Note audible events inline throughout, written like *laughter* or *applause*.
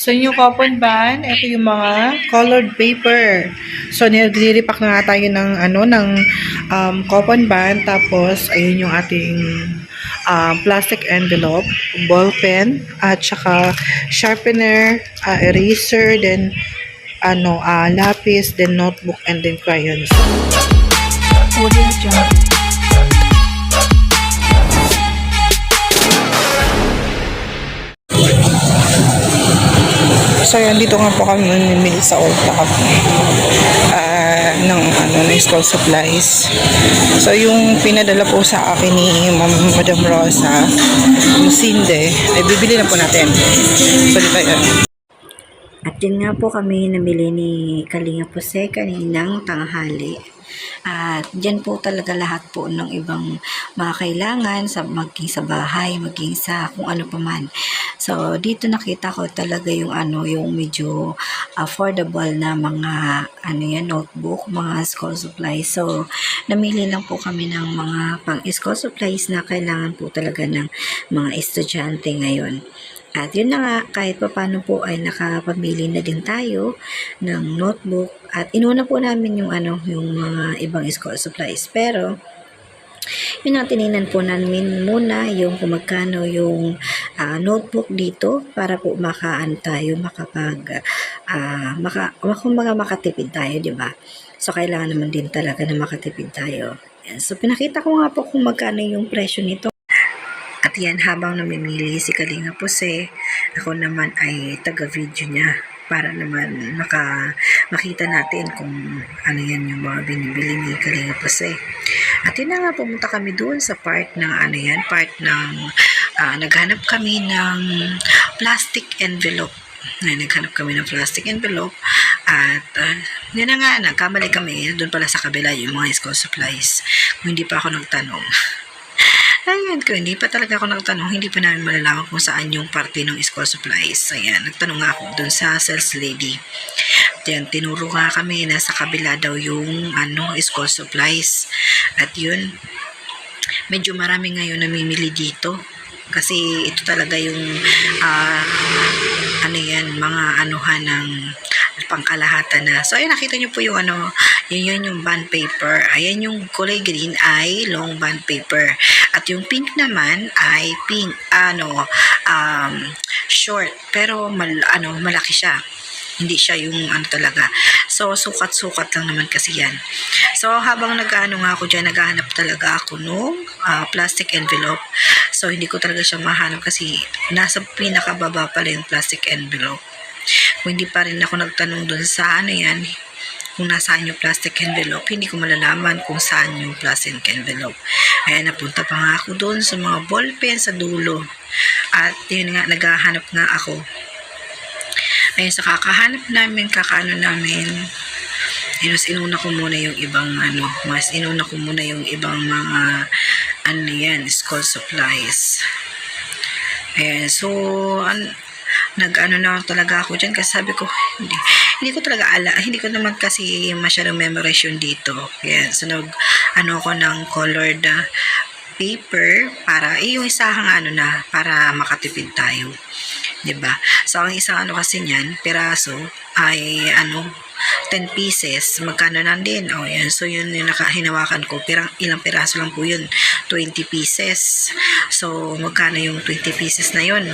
So, yung coupon ban, ito yung mga colored paper. So, nagre-repack na nga tayo ng, ano, ng um, coupon ban. Tapos, ayun yung ating um, plastic envelope, ball pen, at saka sharpener, uh, eraser, then ano, uh, lapis, then notebook, and then crayons. Audio So, yan, dito nga po kami mamimili sa Old Town ah, ng, ano, ng school supplies. So, yung pinadala po sa akin ni Madam Rosa, yung sinde, ay bibili na po natin. So, dito yan. At yun nga po kami namili ni Kalinga Pose kaninang tanghali. At dyan po talaga lahat po ng ibang mga kailangan sa maging sa bahay, maging sa kung ano pa man. So dito nakita ko talaga yung ano, yung medyo affordable na mga ano yan, notebook, mga school supplies. So namili lang po kami ng mga pang school supplies na kailangan po talaga ng mga estudyante ngayon. At yun na nga, kahit pa paano po ay nakapamili na din tayo ng notebook at inuna po namin yung ano, yung mga ibang school supplies. Pero, yun ang tininan po namin muna yung kung magkano yung ah, notebook dito para po makaan tayo, makapag, ah, maka, kumbaga makatipid tayo, di ba? So, kailangan naman din talaga na makatipid tayo. So, pinakita ko nga po kung magkano yung presyo nito. At yan, habang namimili si Kalinga Pose, ako naman ay taga-video niya para naman maka, makita natin kung ano yan yung mga binibili ni Kalinga Pose. At yun na nga, pumunta kami doon sa part ng ano yan, part ng ah, naghanap kami ng plastic envelope. Ay, naghanap kami ng plastic envelope at uh, yun na nga, nagkamali kami doon pala sa kabila yung mga school supplies. Kung hindi pa ako nagtanong. Ayan ko, hindi pa talaga ako nagtanong, hindi pa namin malalaman kung saan yung parte ng school supplies. Ayan, nagtanong nga ako dun sa sales lady. At yan, tinuro nga kami na sa kabila daw yung ano, school supplies. At yun, medyo marami ngayon namimili dito. Kasi ito talaga yung ah, ano yan, mga anuhan ng pangkalahatan na. So, ayun, nakita niyo po yung ano, yun yun yung bond paper. Ayan yung kulay green ay long bond paper. At yung pink naman ay pink, ano, um, short. Pero, mal, ano, malaki siya. Hindi siya yung ano talaga. So, sukat-sukat lang naman kasi yan. So, habang nag-ano nga ako dyan, naghahanap talaga ako nung ah, plastic envelope. So, hindi ko talaga siya mahanap kasi nasa pinakababa pala yung plastic envelope. Kung hindi pa rin ako nagtanong dun sa ano yan, kung nasaan yung plastic envelope, hindi ko malalaman kung saan yung plastic envelope. Kaya napunta pa nga ako doon sa mga ballpen sa dulo. At yun nga, naghahanap nga ako. Ayun, sa kakahanap namin, kakaano namin, yun, mas inuna ko muna yung ibang ano, mas inuna ko muna yung ibang mga ano yan, school supplies. Ayan, so, an, nag-ano na talaga ako dyan kasi sabi ko, hindi, hindi ko talaga ala, hindi ko naman kasi masyadong memorize yun dito. Ayan, so nag, ano ako ng colored ah, paper para, eh, yung isahang ano na, para makatipid tayo. 'di ba? So ang isang ano kasi niyan, piraso ay ano 10 pieces, magkano lang din. Oh, yan. So, yun yung nakahinawakan ko. Pirang, ilang piraso lang po yun. 20 pieces. So, magkano yung 20 pieces na yun?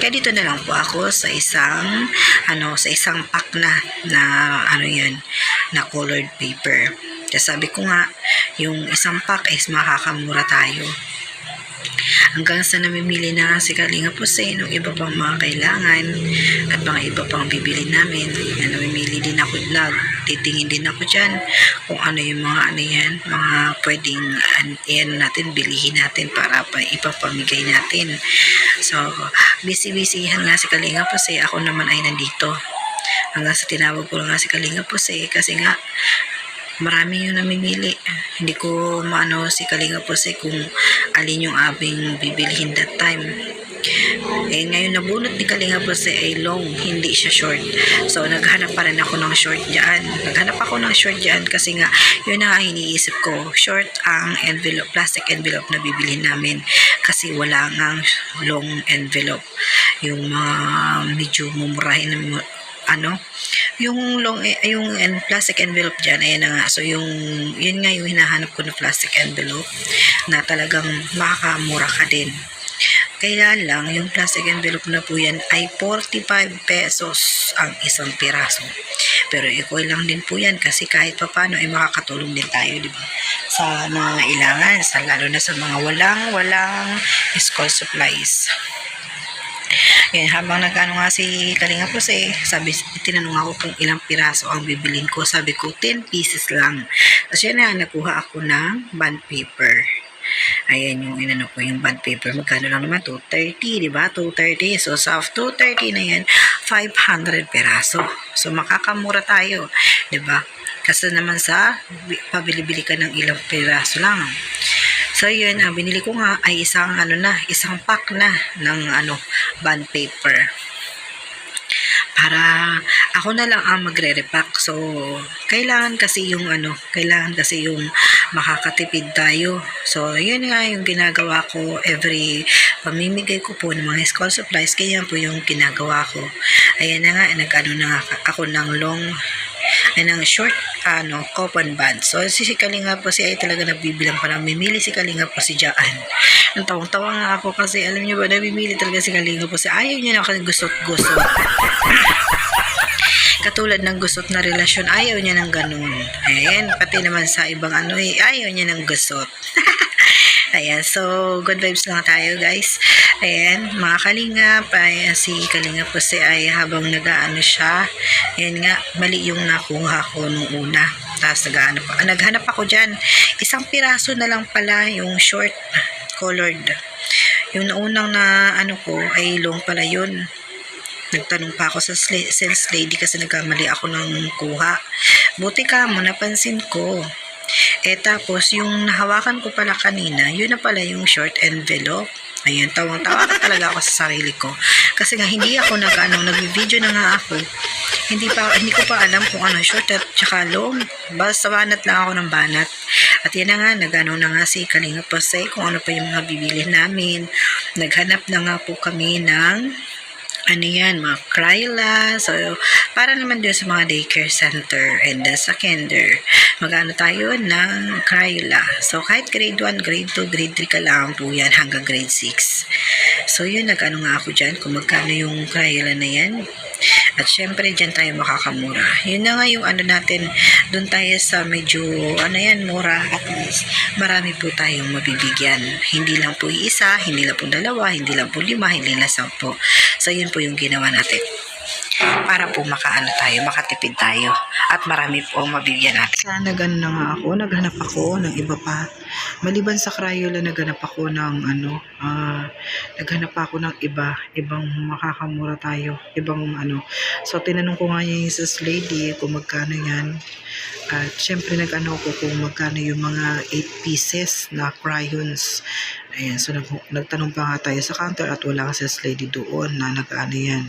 Kaya dito na lang po ako sa isang, ano, sa isang pack na, na, ano yan, na colored paper. Kaya sabi ko nga, yung isang pack is makakamura tayo hanggang sa namimili na si Kalinga Puse ng iba pang mga kailangan at mga iba pang bibili namin. Na namimili din ako vlog. Titingin din ako dyan kung ano yung mga ano yan mga pwedeng an- yan natin bilihin natin para pa ipapamigay natin. So busy busyhan nga si Kalinga Puse ako naman ay nandito. Hanggang sa tinawag ko lang nga si Kalinga Puse kasi nga marami yung namimili. Hindi ko maano si Kalinga Pose kung alin yung abing bibilihin that time. Eh, ngayon nabunot ni Kalinga Jose ay long, hindi siya short. So, naghanap pa rin ako ng short dyan. Naghanap ako ng short dyan kasi nga, yun na nga iniisip ko. Short ang envelope, plastic envelope na bibili namin kasi wala nga long envelope. Yung mga medyo mumurahin na ano, yung long eh, yung plastic envelope diyan ayan na nga. So yung yun nga yung hinahanap ko na plastic envelope na talagang makakamura ka din. Kaya lang yung plastic envelope na po yan ay 45 pesos ang isang piraso. Pero equal lang din po yan kasi kahit pa paano ay makakatulong din tayo di ba? Sa mga ilangan sa lalo na sa mga walang walang school supplies yan, habang nagano nga si Kalinga Plus eh, sabi, tinanong ako kung ilang piraso ang bibilin ko. Sabi ko, 10 pieces lang. Tapos yun na, nakuha ako ng bond paper. Ayan yung inano ko, yung bond paper. Magkano lang naman? 230, di ba? 230. So, sa 230 na yan, 500 piraso. So, makakamura tayo, di ba? Kasi naman sa, pabili-bili ka ng ilang piraso lang. So yun, ang binili ko nga ay isang ano na, isang pack na ng ano, bond paper. Para ako na lang ang magre-repack. So, kailangan kasi yung ano, kailangan kasi yung makakatipid tayo. So, yun nga yung ginagawa ko every pamimigay ko po ng mga school supplies. Kaya po yung ginagawa ko. Ayan na nga, nag-ano na ako ng long ay ng short ano coupon band. So si si Kalinga po si ay talaga nagbibilang pa. Mimili si Kalinga po si Jaan. Ang tawang-tawa nga ako kasi alam niyo ba nabimili talaga si Kalinga po si ayaw niya na kasi gusot-gusot. *laughs* Katulad ng gusot na relasyon, ayaw niya ng ganun. Ayan, pati naman sa ibang ano, eh, ayaw niya ng gusot. *laughs* Ayan, so good vibes lang tayo guys. Ayan, mga kalingap, ayan, si kalingap po si ay habang nagaano siya, ayan nga, mali yung nakuha ko nung una. Tapos naghanap, naghanap ako dyan. Isang piraso na lang pala yung short colored. Yung naunang na ano ko ay long pala yun. Nagtanong pa ako sa sales lady kasi nagkamali ako ng kuha. Buti ka mo, napansin ko. Eh tapos, yung nahawakan ko pala kanina, yun na pala yung short envelope. Ayan, tawang-tawa ka talaga ako sa sarili ko. Kasi nga, hindi ako nag, ano, nag-video na nga ako. Hindi pa, hindi ko pa alam kung ano, short at tsaka long. Basta banat lang ako ng banat. At yan na nga, nagano na nga si Kalinga Pasay kung ano pa yung mga bibili namin. Naghanap na nga po kami ng ano yan, mga Kryla. So, para naman din sa mga daycare center and then sa kinder, magano tayo ng Kryla. So, kahit grade 1, grade 2, grade 3 ka lang po yan hanggang grade 6. So, yun, nag-ano nga ako dyan, kung magkano yung Kryla na yan. At syempre, dyan tayo makakamura. Yun na nga yung ano natin, doon tayo sa medyo, ano yan, mura. At least, marami po tayong mabibigyan. Hindi lang po isa, hindi lang po dalawa, hindi lang po lima, hindi lang sampo. So, yun po yung ginawa natin. Para po makaano tayo, makatipid tayo. At marami po ang mabibigyan natin. Sa nagano na nga ako, naghanap ako ng iba pa. Maliban sa Crayola, naghanap ako ng ano, ah, naghanap ako ng iba, ibang makakamura tayo, ibang ano. So, tinanong ko nga yung sis lady kung magkano yan. At syempre nag-ano ko kung magkano yung mga 8 pieces na crayons. Ayan, so nag, nagtanong pa nga tayo sa counter at wala ka sis lady doon na nag-ano yan.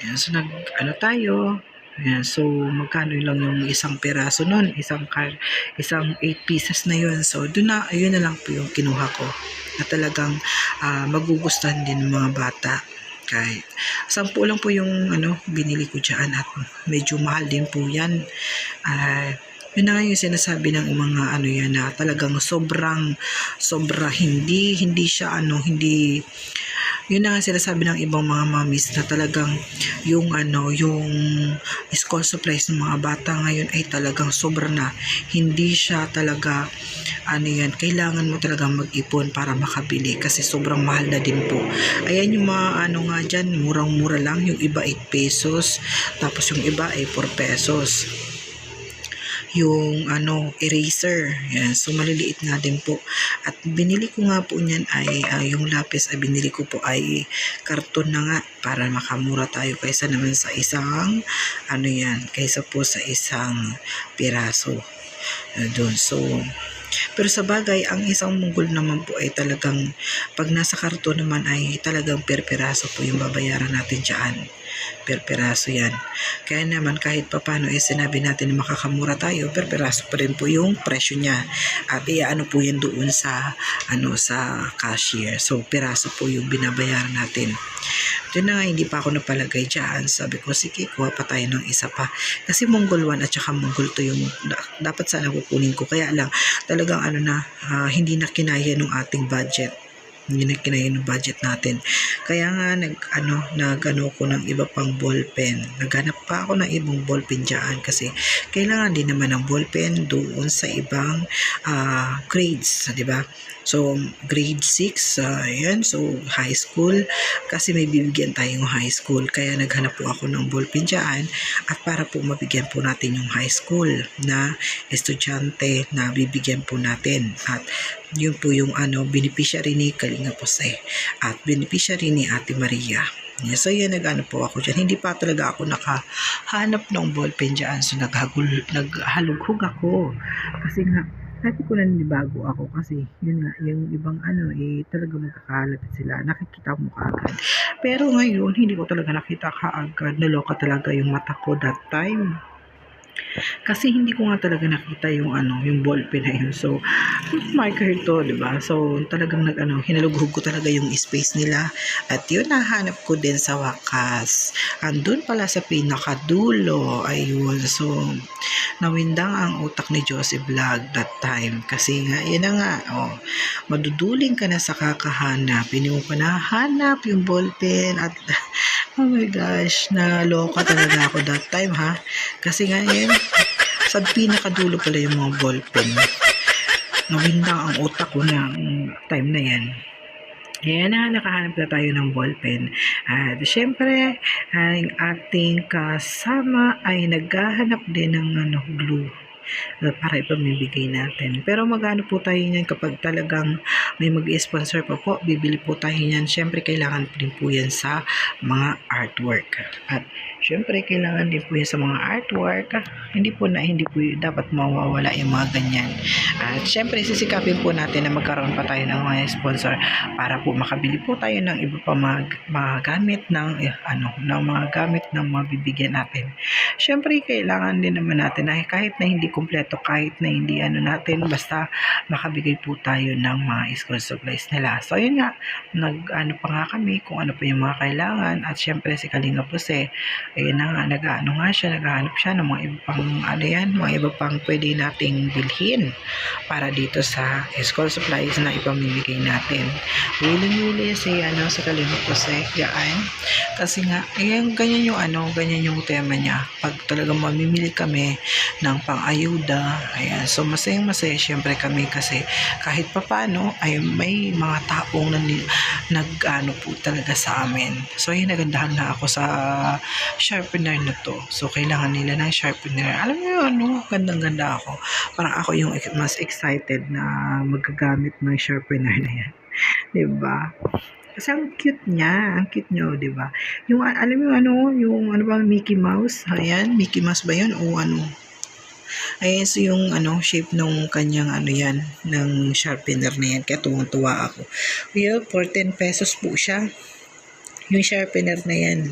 Ayan, so nag, ano tayo, Ayan, so magkano lang yung isang peraso nun, isang car, isang 8 pieces na yun. So doon na, ayun na lang po yung kinuha ko. Na talagang ah, magugustuhan din ng mga bata. Kahit sampu lang po yung ano, binili ko dyan at medyo mahal din po yan. Ah, yun na nga yung sinasabi ng mga ano yan na talagang sobrang sobra hindi hindi siya ano hindi yun na nga sinasabi ng ibang mga mamis na talagang yung ano, yung school supplies ng mga bata ngayon ay talagang sobra na. Hindi siya talaga ano yan, kailangan mo talagang mag-ipon para makabili kasi sobrang mahal na din po. Ayan yung mga ano nga dyan, murang-mura lang. Yung iba 8 pesos, tapos yung iba ay 4 pesos yung ano eraser. Yan so maliliit nga din po. At binili ko nga po niyan ay ah, yung lapis ay binili ko po ay karton na nga para makamura tayo kaysa naman sa isang ano yan kaysa po sa isang piraso. Uh, doon so Pero sa bagay, ang isang munggol naman po ay talagang pag nasa karton naman ay talagang perperaso po yung babayaran natin dyan. Perperaso yan. Kaya naman kahit papano eh sinabi natin na makakamura tayo, perperaso pa rin po yung presyo niya. At ano po yan doon sa ano sa cashier. So peraso po yung binabayaran natin. Doon na nga, hindi pa ako napalagay dyan. Sabi ko, sige, kuha pa tayo ng isa pa. Kasi Mongol 1 at saka Mongol 2 yung da- dapat sana kukunin ko. Kaya lang, talagang ano na, ah, hindi na kinaya ng ating budget hindi na kinaya ng budget natin. Kaya nga nag ano nagano ko ng iba pang ballpen. Naghanap pa ako ng ibang ballpen diyan kasi kailangan din naman ng ballpen doon sa ibang ah, grades, 'di ba? So grade 6 ah, ayan, so high school kasi may bibigyan tayong high school. Kaya naghanap po ako ng ballpen diyan at para po mabigyan po natin yung high school na estudyante na bibigyan po natin. At yun po yung ano, beneficiary ni Kalinga Jose at beneficiary ni Ate Maria. So yan, nag-ano po ako dyan. Hindi pa talaga ako nakahanap ng ballpen dyan. So naghagul, naghalughog ako. Kasi nga, sabi ko na bago ako kasi yun nga, yung ibang ano eh talaga magkakalapit sila. Nakikita mo kaagad. Pero ngayon, hindi ko talaga nakita kaagad. Naloka talaga yung mata ko that time. Kasi hindi ko nga talaga nakita yung ano, yung ballpen na yun. So, marker to, di ba? So, talagang nag ano, hinalughog ko talaga yung space nila. At yun, nahanap ko din sa wakas. Andun pala sa pinakadulo. Ayun. So, nawindang ang utak ni Joseph Vlog that time. Kasi nga, yun na nga, oh, maduduling ka na sa kakahanap. Hindi mo pa nahanap yung ballpen at *laughs* oh my gosh, naloka talaga ako that time ha. Kasi nga yun, sa pinakadulo pala yung mga ballpen. Nawindang ang utak ko na time na yan. Kaya na, nakahanap na tayo ng ballpen. At syempre, ang ating kasama ay naghahanap din ng ano, glue para ipamibigay natin. Pero magano po tayo niyan kapag talagang may mag-sponsor pa po, bibili po tayo niyan. Syempre, kailangan din po yan sa mga artwork. At syempre, kailangan din po yan sa mga artwork. Hindi po na, hindi po dapat mawawala yung mga ganyan. At syempre, sisikapin po natin na magkaroon pa tayo ng mga sponsor para po makabili po tayo ng iba pa mga, mga gamit ng eh, ano, ng mga gamit ng mga bibigyan natin. Syempre, kailangan din naman natin na kahit na hindi kumpleto, kahit na hindi ano natin, basta makabigay po tayo ng mga school supplies nila. So, yun nga, nag ano pa nga kami kung ano pa yung mga kailangan at syempre si Kalinga Puse, ayun na nga, nag-ano nga siya, naghahanap siya ng mga iba pang ano yan, mga iba pang pwede nating bilhin para dito sa school supplies na ipamimigay natin. Willing-willing si ano sa Kalinga Puse, yaan. Kasi nga, ayan, ganyan yung ano, ganyan yung tema niya. Pag talagang mamimili kami ng pang-ayuda, ayan, so masayang masaya syempre kami kasi kahit papano ay may mga taong nag, nag ano po talaga sa amin. So ayun, nagandahan na ako sa sharpener na to. So kailangan nila ng sharpener. Alam niyo ano, gandang-ganda ako. Parang ako yung mas excited na magagamit ng sharpener na yan. *laughs* ba? Kasi ang cute niya, ang cute niya, 'di ba? Yung alam mo ano, yung ano ba Mickey Mouse? Ayan, Mickey Mouse ba 'yun o ano? Ayan, so yung ano, shape nung kanyang ano yan, ng sharpener na yan. Kaya tuwang-tuwa ako. Well, for 10 pesos po siya. Yung sharpener na yan.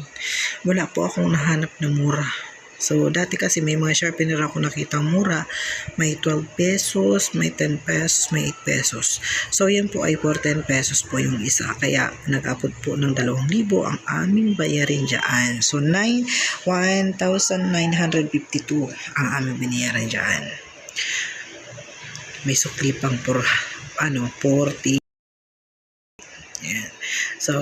Wala po akong nahanap na mura. So, dati kasi may mga sharpener ako nakita mura. May 12 pesos, may 10 pesos, may 8 pesos. So, yan po ay for 10 pesos po yung isa. Kaya, nag-apot po ng 2,000 ang aming bayarin dyan. So, 9, 1,952 ang aming binayaran dyan. May sukli pang por, ano, 40. So,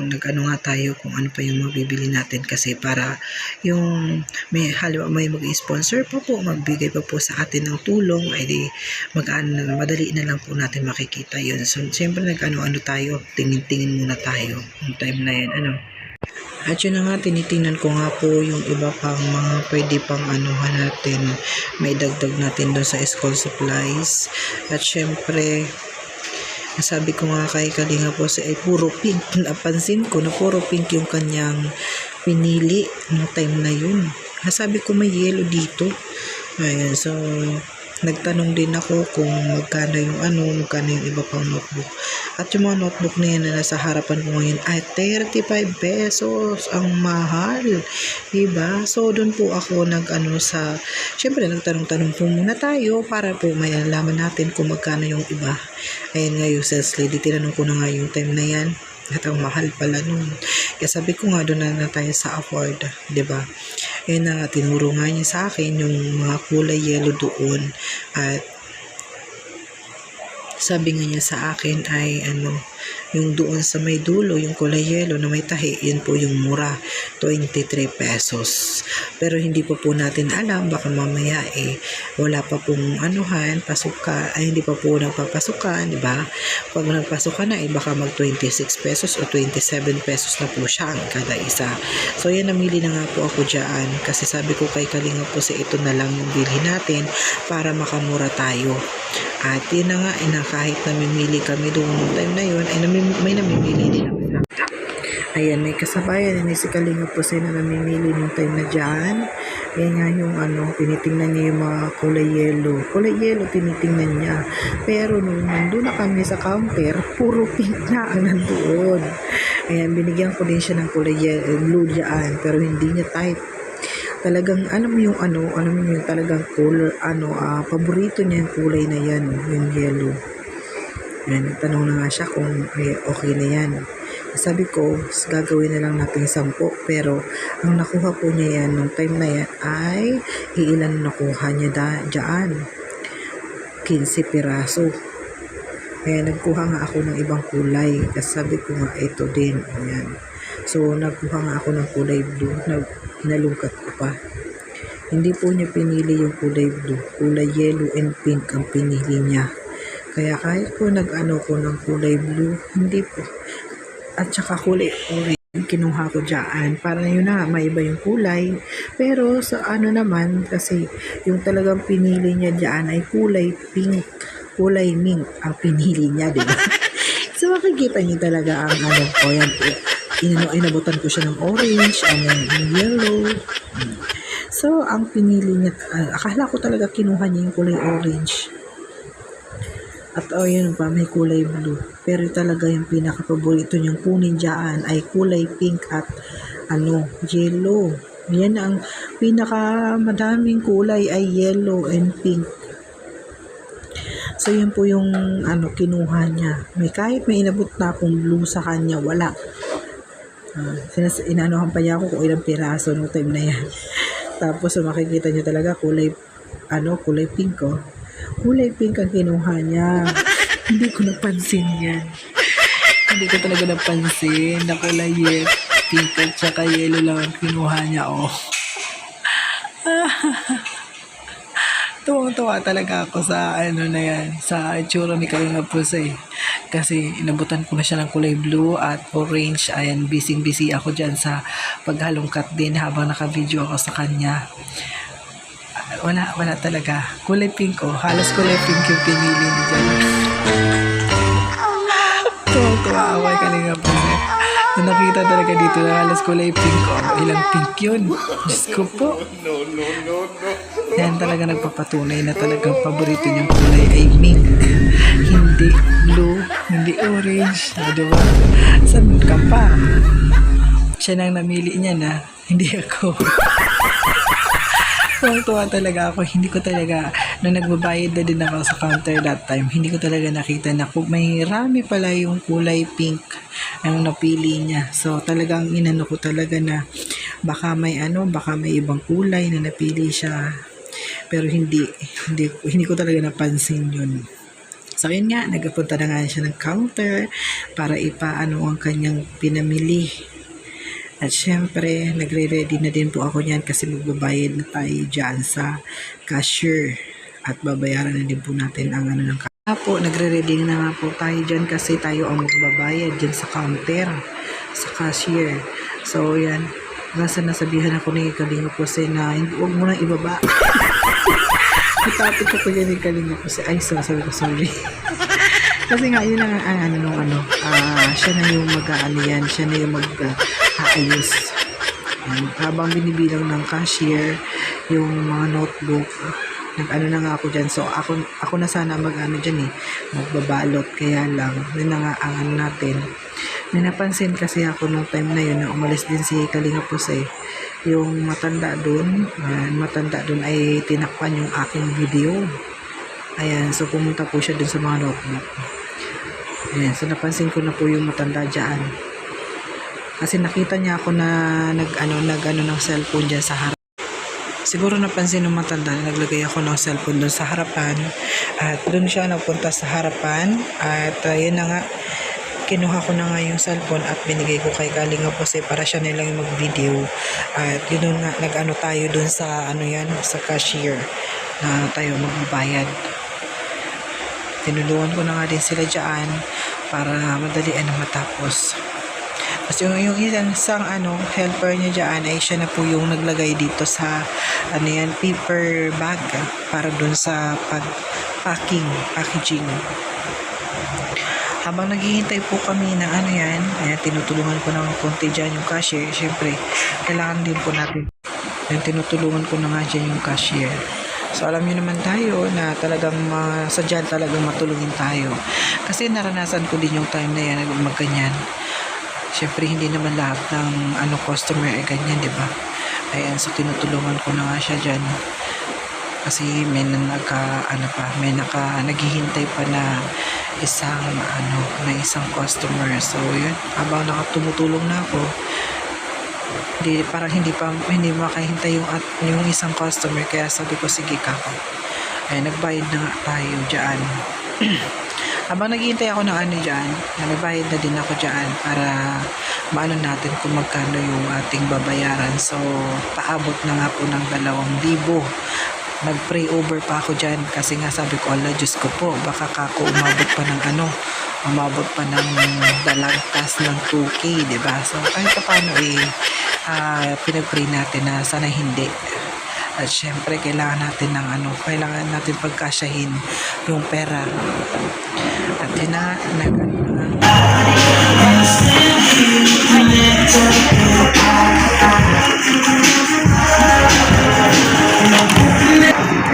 nag-ano nga tayo kung ano pa yung mabibili natin kasi para yung may halimbawa may mag-sponsor pa po, magbigay pa po sa atin ng tulong, ay di mag na, madali na lang po natin makikita yun. So, siyempre nag-ano-ano tayo, tingin-tingin muna tayo yung time na yan. Ano? At yun na nga, tinitingnan ko nga po yung iba pang mga pwede pang anuhan natin, may dagdag natin doon sa school supplies. At syempre, sabi ko nga kay Kalinga po ay puro pink. *laughs* Napansin ko na puro pink yung kanyang pinili nung time na yun. Sabi ko may yellow dito. Ayan, so nagtanong din ako kung magkano yung ano, magkano yung iba pang notebook. At yung mga notebook na yan na nasa harapan ko ngayon ay 35 pesos. Ang mahal. Diba? So, doon po ako nag ano sa, syempre nagtanong-tanong po muna tayo para po may alaman natin kung magkano yung iba. Ayan nga yung sales lady, tinanong ko na nga yung time na yan. At ang mahal pala nun. Kaya sabi ko nga doon na, na tayo sa afford. 'di ba Ayun na tinuro nga niya sa akin yung mga kulay yellow doon. At sabi nga niya sa akin ay ano, yung doon sa may dulo, yung kulay yellow na may tahi, yun po yung mura, 23 pesos. Pero hindi pa po natin alam, baka mamaya eh, wala pa pong anuhan, pasuka, ay hindi pa po nagpapasukan, di ba? Pag nagpasukan na, eh, baka mag 26 pesos o 27 pesos na po siya ang kada isa. So yan, namili na nga po ako dyan kasi sabi ko kay Kalinga po sa ito na lang yung bilhin natin para makamura tayo. At yun na nga, ina, kahit namimili kami doon nung time na yun, ay namim- may namimili din ako sa Ayan, may kasabayan ni si Kalinga po na namimili nung time na dyan. Ayan nga yung ano, tinitingnan niya yung mga kulay yellow. Kulay yellow, tinitingnan niya. Pero nung nandun na kami sa counter, puro pink na ang nandoon. Ayan, binigyan ko din siya ng kulay yellow, blue dyan, pero hindi niya type talagang alam mo yung ano, alam mo yung talagang color, ano, ah, paborito niya yung kulay na yan, yung yellow. Yan, tanong na nga siya kung eh, okay na yan. Sabi ko, gagawin na lang natin sampo, pero ang nakuha po niya yan nung time na yan ay iilan nakuha niya da, dyan. 15 piraso. Kaya nagkuha nga ako ng ibang kulay. Kasi sabi ko nga, ito din. Ayan. So, nagkuha nga ako ng kulay blue. Nag, hinalungkat ko pa. Hindi po niya pinili yung kulay blue. Kulay yellow and pink ang pinili niya. Kaya kahit po nag-ano ko ng kulay blue, hindi po. At saka kulay orange kinuha ko dyan. Para yun na, may iba yung kulay. Pero sa ano naman, kasi yung talagang pinili niya dyan ay kulay pink. Kulay mink ang pinili niya, di ba? *laughs* so makikita niyo talaga ang ano ko. Yan, inano, inabutan ko siya ng orange, ano, yung yellow. So, ang pinili niya, ah, akala ko talaga kinuha niya yung kulay orange. At oh, yun pa, may kulay blue. Pero talaga yung pinaka-paborito niyang kunin dyan ay kulay pink at ano, yellow. Yan ang pinaka madaming kulay ay yellow and pink. So, yun po yung ano, kinuha niya. May kahit may inabot na akong blue sa kanya, wala. Uh, sinas inaanohan pa niya ako kung ilang piraso nung time na yan. Tapos, so, makikita niyo talaga kulay, ano, kulay pink, oh. Kulay pink ang kinuha niya. Hindi ko napansin yan. Hindi ko talaga napansin na kulay ye- pink at saka yellow lang ang kinuha niya, oh. *laughs* Tuwang-tuwa talaga ako sa ano na yan, sa itsura ni Kalinga Pusay. Kasi inabutan ko na siya ng kulay blue at orange. Ayan, busy-busy ako dyan sa paghalong cut din habang naka-video ako sa kanya. Wala, wala talaga. Kulay pink oh. Halos kulay pink yung pinili niya dyan. Tuwang-tuwa ako kay Kalinga Pusay. Nung nakita talaga dito na halos kulay pink oh. Ilang pink yun. Diyos ko po. Yan talaga nagpapatunay na talagang paborito niyang kulay ay mink. Hindi blue, hindi orange. O, diba? Saan ka pa? Siya nang namili niya na, hindi ako. *laughs* Tuwa talaga ako. Hindi ko talaga, nung nagbabayad na din ako sa counter that time, hindi ko talaga nakita na kung may rami pala yung kulay pink ang napili niya. So talagang inano ko talaga na baka may ano, baka may ibang kulay na napili siya. Pero hindi, hindi, hindi ko talaga napansin yun. So, yun nga, nagpunta na nga siya ng counter para ipaano ang kanyang pinamili. At syempre, nagre-ready na din po ako niyan kasi magbabayad na tayo dyan sa cashier. At babayaran na din po natin ang ano ng kaya po, nagre-ready na nga po tayo dyan kasi tayo ang magbabayad dyan sa counter, sa cashier. So, yan. Nasa nasabihan ako ni Kalinga po na huwag mo nang ibaba. *laughs* Itapit ko po yan ni Kalinga po Ay, so, sabi ko, sorry. *laughs* Kasi nga, yun ang, ang ano nung ano, ah, siya na yung mag-aano yan, siya na yung mag-aayos. Yan. habang binibilang ng cashier, yung mga notebook, nag-ano na nga ako dyan. So, ako, ako na sana mag-ano dyan eh, magbabalot. Kaya lang, yun na nga ang ano natin. May napansin kasi ako nung time na yun na umalis din si Kalinga Puse. Yung matanda dun, ayan, matanda dun ay tinakpan yung aking video. Ayan, so pumunta po siya dun sa mga notebook. Ayan, so napansin ko na po yung matanda dyan. Kasi nakita niya ako na nag ano nag ano ng cellphone diyan sa harap. Siguro napansin ng matanda na naglagay ako ng cellphone doon sa harapan at doon siya nagpunta sa harapan at uh, yun na nga kinuha ko na nga yung cellphone at binigay ko kay Kalinga Jose para siya nilang mag-video. At yun nga nag-ano tayo doon sa ano yan sa cashier na tayo magbabayad. Tinulungan ko na nga din sila dyan para madalian na matapos. Kasi yung, yung isang, isang ano, helper niya dyan ay siya na po yung naglagay dito sa ano yan, paper bag para dun sa pag packing, packaging. Habang naghihintay po kami ng ano yan, ayan, tinutulungan ko ng konti dyan yung cashier. Siyempre, kailangan din po natin. Ayan, tinutulungan ko na nga dyan yung cashier. So, alam niyo naman tayo na talagang uh, sadyan talagang matulungin tayo. Kasi naranasan ko din yung time na yan, magganyan. Siyempre, hindi naman lahat ng ano, customer ay ganyan, di ba? Ayan, so tinutulungan ko na nga siya dyan. Kasi may na naka, ano pa, may naka, naghihintay pa na isang, ano, na isang customer. So, yun, habang nakatumutulong na ako, hindi, parang hindi pa, hindi makahintay yung, at, yung isang customer. Kaya sabi ko, sige kako. Ay, nagbayad na tayo dyan. *clears throat* Habang naghihintay ako ng ano dyan, na nagbayad na din ako dyan para maano natin kung magkano yung ating babayaran. So, paabot na nga po ng dalawang libo. Nag-pray over pa ako dyan kasi nga sabi ko, ala, Diyos ko po, baka kako umabot pa ng ano, umabot pa ng dalagtas ng 2K, di ba? So, kahit pa paano eh, uh, pinag-pray natin na sana hindi. At syempre, kailangan natin ng ano, kailangan natin pagkasyahin yung pera. At yun na, nag,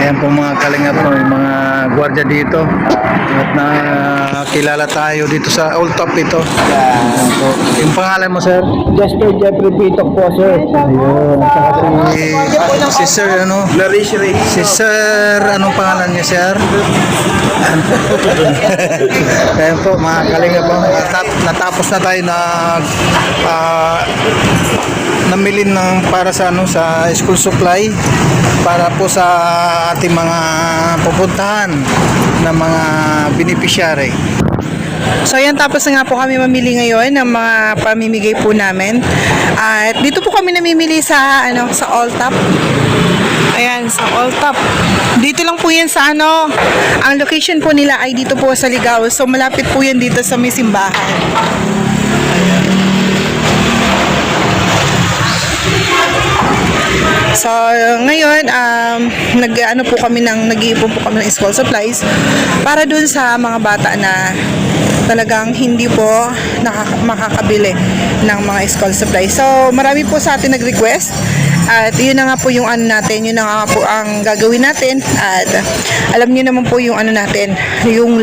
Ayan po mga kalingap po, yung mga gwardiya dito. At nakilala tayo dito sa Old Top ito. Ayan po. Yung pangalan mo, sir? Justin Jeffrey Pitok po, sir. Ayun. Saka si, si Sir, ano? Clarice Ray. Si Sir, anong pangalan niya, sir? *laughs* Ayan po, mga kalingap po. Natap, natapos na tayo na ah, namili ng para sa ano sa school supply para po sa ating mga pupuntahan na mga beneficiary. So yan tapos na nga po kami mamili ngayon ng mga pamimigay po namin. At dito po kami namimili sa ano sa All Top. Ayan, sa All Top. Dito lang po yan sa ano. Ang location po nila ay dito po sa Ligaw. So malapit po yan dito sa may simbahan. So, ngayon, um, nag, ano po kami ng, nag-iipon po kami ng school supplies para dun sa mga bata na talagang hindi po nakaka- makakabili ng mga school supplies. So, marami po sa atin nag-request at yun na nga po yung ano natin, yun na nga po ang gagawin natin at alam niyo naman po yung ano natin, yung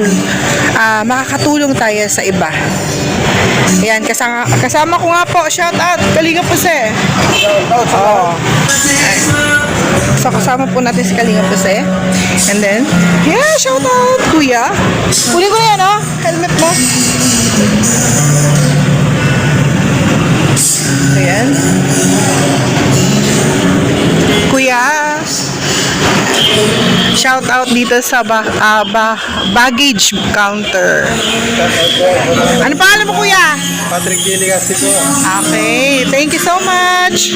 ah, makakatulong tayo sa iba. Ayan, kasama, kasama ko nga po, shout out, Kalinga Puse. Oo. So, kasama po natin si Kalinga Puse. And then, yeah, shout out, kuya. Kunin ko yan, oh. Helmet mo. Ayan. Kuya. Shout out dito sa ba, ah, ba, baggage counter. Ano pangalan mo, kuya? Patrick Gili kasi po. Okay, thank you so much.